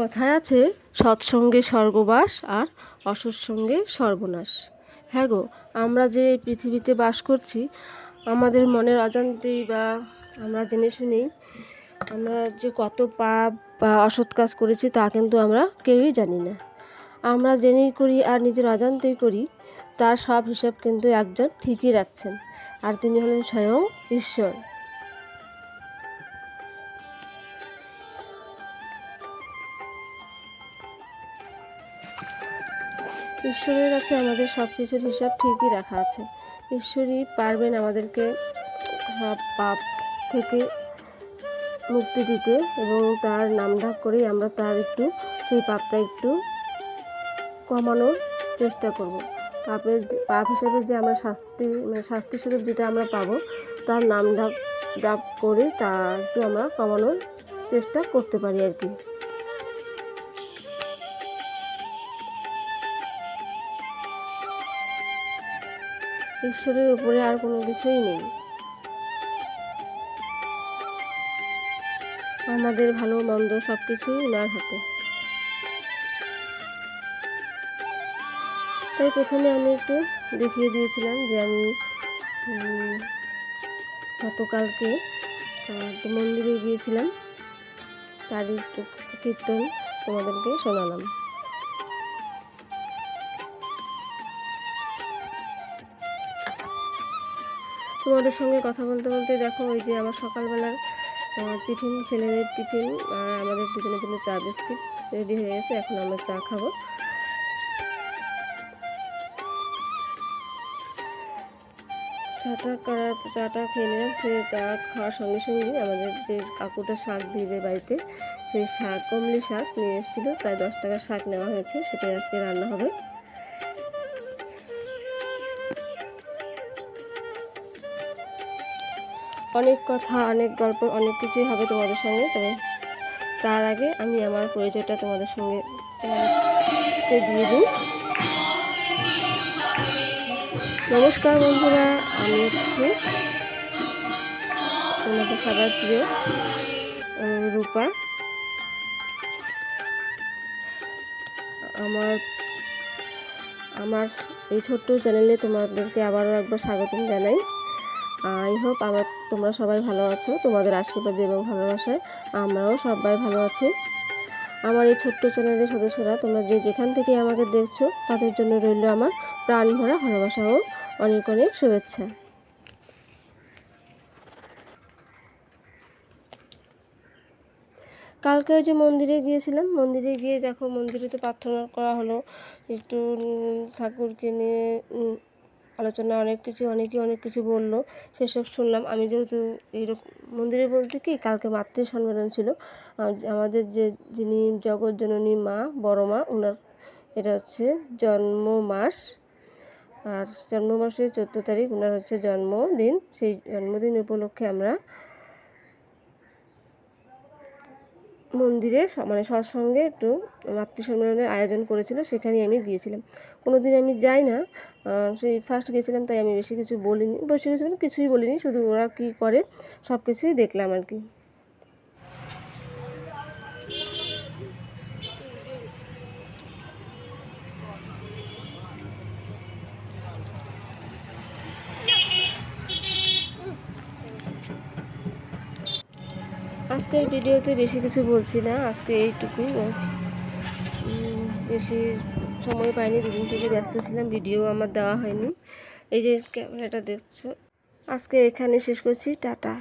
কথায় আছে, সৎসঙ্গে স্বর্গবাস আর অসৎসঙ্গে সর্বনাশ। হ্যাঁ গো, আমরা যে পৃথিবীতে বাস করছি, আমাদের মনের অজান্তেই বা আমরা জেনে শুনেই আমরা যে কত পাপ বা অসৎ কাজ করেছি তা কিন্তু আমরা কেউই জানি না। আমরা জেনেই করি আর নিজের অজান্তেই করি, তার সব হিসাব কিন্তু একজন ঠিকই রাখছেন। আর তিনি হলেন স্বয়ং ঈশ্বর। ঈশ্বরের কাছে আমাদের সব কিছুর হিসাব ঠিকই রাখা আছে। ঈশ্বরই পারবেন আমাদেরকে পাপ থেকে মুক্তি দিতে এবং তার নাম ডাক করেই আমরা তার একটু, সেই পাপটা একটু কমানোর চেষ্টা করব। পাপের পাপ হিসেবে যে আমরা শাস্তি মানে শাস্তি স্বরূপ যেটা আমরা পাবো, তার নাম ডাক ডাক করে তা একটু আমরা কমানোর চেষ্টা করতে পারি আর কি। ঈশ্বরের উপরে আর কোনো কিছুই নেই। আমাদের ভালো, মন্দ সব কিছুই ওনার হাতে। তাই প্রথমে আমি একটু দেখিয়ে দিয়েছিলাম যে আমি গতকালকে মন্দিরে গিয়েছিলাম। তারই কীর্তন তোমাদেরকে শোনালাম। তোমাদের সঙ্গে কথা বলতে বলতে দেখো, ওই যে আমার সকালবেলার টিফিন ছেলেমেয়ের টিফিন, আর আমাদের দুজনের জন্য চা বিস্কিট রেডি হয়ে গেছে, এখন আমরা চা খাব। চাটা করার, চাটা খেয়ে নিলাম, সে চা খাওয়ার সঙ্গে সঙ্গে আমাদের যে কাকুটা শাক দিয়ে বাড়িতে, সেই শাক, কমলি শাক নিয়ে এসেছিল তাই দশ টাকার শাক নেওয়া হয়েছে, সেটাই আজকে রান্না হবে। অনেক কথা, অনেক গল্প, অনেক কিছুই হবে তোমাদের সঙ্গে, তবে তার আগে আমি আমার পরিচয়টা তোমাদের সঙ্গে দিয়ে দিই। নমস্কার বন্ধুরা, আমি হচ্ছে তোমাদের সবার প্রিয় রূপা। আমার আমার এই ছোট্ট চ্যানেলে তোমাদেরকে আবারও একবার স্বাগতম জানাই। আই হোপ আমার তোমরা সবাই ভালো আছো, তোমাদের আশীর্বাদে এবং ভালোবাসায় আমরাও সবাই ভালো আছি। আমার এই ছোট্ট চ্যানেলের সদস্যরা, তোমরা যে যেখান থেকে আমাকে দেখছ, তাদের জন্য রইল আমার প্রাণ ভরা ভালোবাসা ও অনেক অনেক শুভেচ্ছা। কালকে ওই যে মন্দিরে গিয়েছিলাম, মন্দিরে গিয়ে দেখো মন্দিরে তো প্রার্থনা করা হলো, একটু ঠাকুরকে নিয়ে আলোচনা অনেক কিছু অনেকে অনেক কিছু বলল। সেসব শুনলাম। আমি যেহেতু এইরকম, মন্দিরে বলতে কি, কালকে মাতৃ সম্মেলন ছিল। আমাদের যে যিনি জগৎজননী মা, বড় মা ওনার এটা হচ্ছে জন্ম মাস। আর জন্ম মাসের চোদ্দ তারিখ ওনার হচ্ছে জন্মদিন। সেই জন্মদিন উপলক্ষে আমরা মন্দিরে মানে সৎসঙ্গে একটু মাতৃ সম্মেলনের আয়োজন করেছিল সেখানে আমি গিয়েছিলাম। কোনো দিন আমি যাই না সেই ফার্স্ট গিয়েছিলাম তাই আমি বেশি কিছু বলিনি বেশি কিছু কিছুই বলিনি, শুধু ওরা কী করে সব কিছুই দেখলাম আর কি। আজকের ভিডিওতে বেশি কিছু বলছি না, আজকে এইটুকুই। বেশি সময় পাইনি, দুদিন থেকে ব্যস্ত ছিলাম, ভিডিও আমার দেওয়া হয়নি। এই যে ক্যামেরাটা দেখছ, আজকে এখানে শেষ করছি, টাটা।